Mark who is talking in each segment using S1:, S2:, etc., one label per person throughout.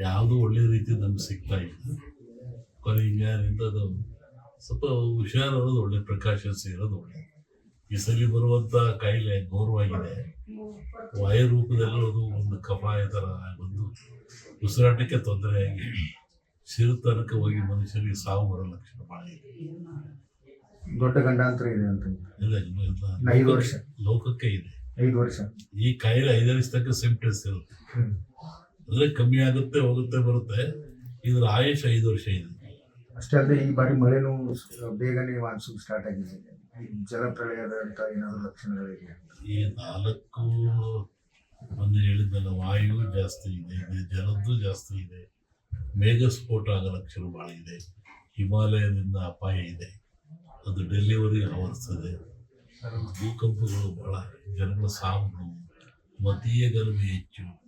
S1: ಯಾವುದು ಒಳ್ಳೆ ರೀತಿ ನಮ್ಗೆ ಸಿಗ್ತಾ ಇಲ್ಲ ಕೊನೆಗೆ ಅದು ಸ್ವಲ್ಪ ಹುಷಾರಿರೋದು ಒಳ್ಳೆ ಪ್ರಕಾಶ ಸೇರೋದು ಒಳ್ಳೆ. ಈ ಸಲ ಬರುವಂತ ಕಾಯಿಲೆ ಗೌರವಾಗಿದೆ ವಾಯು ರೂಪದಲ್ಲಿ ಅದು ಒಂದು ಕಫಾಯ ಥರ ಬಂದು ಉಸಿರಾಟಕ್ಕೆ ತೊಂದರೆಯಾಗಿ ಸಿರುತನಕ ಹೋಗಿ ಮನುಷ್ಯರಿಗೆ ಸಾವು ಬರೋ ಲಕ್ಷಣ ಭಾಳ ಇದೆ.
S2: ದೊಡ್ಡ ಗಂಡಾಂತರ ಇದೆ ಅಂತ
S1: ಇಲ್ಲ, ಇಲ್ಲ, ಇಲ್ಲ.
S2: ಐದು ವರ್ಷ.
S1: ಲೋಕಕ್ಕೆ ಇದೆ.
S2: ಐದು ವರ್ಷ.
S1: ಈ ಕಾಯಿಲೆ ಐದು ವರ್ಷ ತನಕ ಸಿಂಪ್ಟಮ್ಸ್ ಇರುತ್ತೆ. ಅಂದ್ರೆ ಕಮ್ಮಿ ಆಗುತ್ತೆ ಹೋಗುತ್ತೆ ಬರುತ್ತೆ. ಇದ್ರ ಆಯುಷ ಐದು ವರ್ಷ ಇದೆ.
S2: ಅಷ್ಟೇ ಅಲ್ಲದೆ ಈ ಬಾರಿ ಮಳೆನೂ ಬೇಗನೆ ಮಾನ್ಸೂನ್ ಸ್ಟಾರ್ಟ್ ಆಗಿದೆ. ಜಲಪ್ರಳಯದಂತ ಏನಾದ್ರು ಲಕ್ಷಣಗಳಿವೆ
S1: ಈ ನಾಲ್ಕು ಮೊನ್ನೆ ಹೇಳಿದ್ದಲ್ಲ ವಾಯು ಜಾಸ್ತಿ ಇದೆ ಜಲದ್ದು ಜಾಸ್ತಿ ಇದೆ. ಮೇಘಸ್ಫೋಟ ಆಗೋ ಲಕ್ಷಣ ಭಾಳ ಇದೆ. ಹಿಮಾಲಯದಿಂದ ಅಪಾಯ ಇದೆ. ಅದು ಡೆಲಿವರಿ ಆವರಿಸ್ತದೆ. ಭೂಕಂಪಗಳು ಬಹಳ ಜನಗಳ ಸಾವು ಮತೀಯ ಗಲಭೆ ಹೆಚ್ಚು.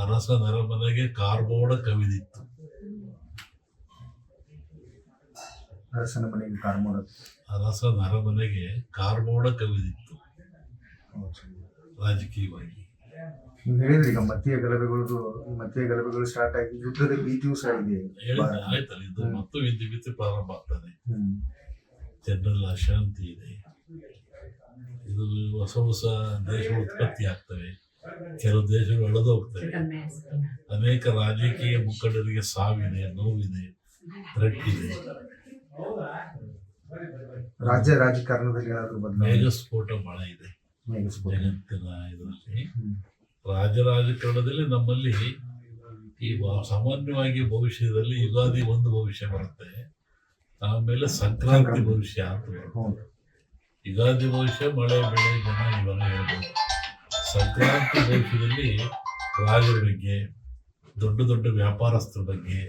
S1: ಅರಸ ನರಮನೆಗೆ ಕಾರ್ಬೋಡ ಕವಿದಿತ್ತು.
S2: ಅರಸನ ಮನೆಗೆ ಕಾರ್ಬೋಡ.
S1: ಅರಸ ನರಮನೆಗೆ ಕಾರ್ಬೋಡ ಕವಿದಿತ್ತು. ರಾಜಕೀಯವಾಗಿ.
S2: ನೀವು ಹೇಳಿದ್ರಿ ಈಗ ಮತೀಯ ಗಲಭೆಗಳದು ಈ ಮತೀಯ ಗಲಭೆಗಳು ಸ್ಟಾರ್ಟ್ ಆಗಿ ಯುದ್ಧದ ಭೀತಿಯೂ ಸಹ ಇದೆ.
S1: ಆಯ್ತಲ್ಲ ಇದು ಮತ್ತು ವಿದ್ಯು ವಿದ್ಯೆ ಪ್ರಾರಂಭ ಆಗ್ತದೆ.
S2: ಜನರಲ್
S1: ಜನರಲ್ಲಿ ಅಶಾಂತಿ ಇದೆ. ಇದು ಹೊಸ ಹೊಸ ದೇಶ ಉತ್ಪತ್ತಿ ಆಗ್ತವೆ. ಕೆಲವು ದೇಶಗಳು ಅಳೆದು ಹೋಗ್ತವೆ. ಅನೇಕ ರಾಜಕೀಯ ಮುಖಂಡರಿಗೆ ಸಾವಿದೆ ನೋವಿದೆ ಥ್ರೆಟ್ ಇದೆ
S2: ರಾಜ್ಯ ರಾಜಕಾರಣದಲ್ಲಿ ಏನಾದರೂ
S1: ಮೇಘಸ್ಫೋಟ ಬಹಳ ಇದೆ. ಜಗತ್ತಿನ ಇದರಲ್ಲಿ
S2: ರಾಜ್ಯ
S1: ರಾಜ ರಾಜಕಾರಣದಲ್ಲಿ ನಮ್ಮಲ್ಲಿ ಈ ಸಾಮಾನ್ಯವಾಗಿ ಭವಿಷ್ಯದಲ್ಲಿ ಯುಗಾದಿ ಒಂದು ಭವಿಷ್ಯ ಬರುತ್ತೆ. ಆಮೇಲೆ ಸಂಕ್ರಾಂತಿ ಭವಿಷ್ಯ ಅಂತ
S2: ಹೌದು.
S1: ಯುಗಾದಿ ಭವಿಷ್ಯ ಮಳೆ ಬೆಳೆ ಜನ ಇವಾಗ ಹೇಳ್ಬೋದು. ಸಂಕ್ರಾಂತಿ ಭವಿಷ್ಯದಲ್ಲಿ ರಾಜರ ಬಗ್ಗೆ ದೊಡ್ಡ ದೊಡ್ಡ ವ್ಯಾಪಾರಸ್ಥರ ಬಗ್ಗೆ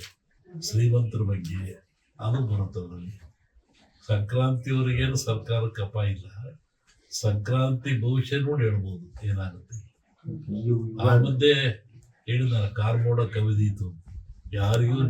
S1: ಶ್ರೀಮಂತರ ಬಗ್ಗೆ ಅದು ಬರುತ್ತೆ ಅದರಲ್ಲಿ. ಸಂಕ್ರಾಂತಿಯವರಿಗೇನು ಸರ್ಕಾರ ಕಪ ಇಲ್ಲ. ಸಂಕ್ರಾಂತಿ ಭವಿಷ್ಯ ನೋಡಿ ಹೇಳ್ಬೋದು ಏನಾಗುತ್ತೆ. ಆ ಮಧ್ಯೆ ಹೇಳಿದ ಕಾರ್ಮೋಡ ಕವಿದೀತು. ಯಾರಿಗೂ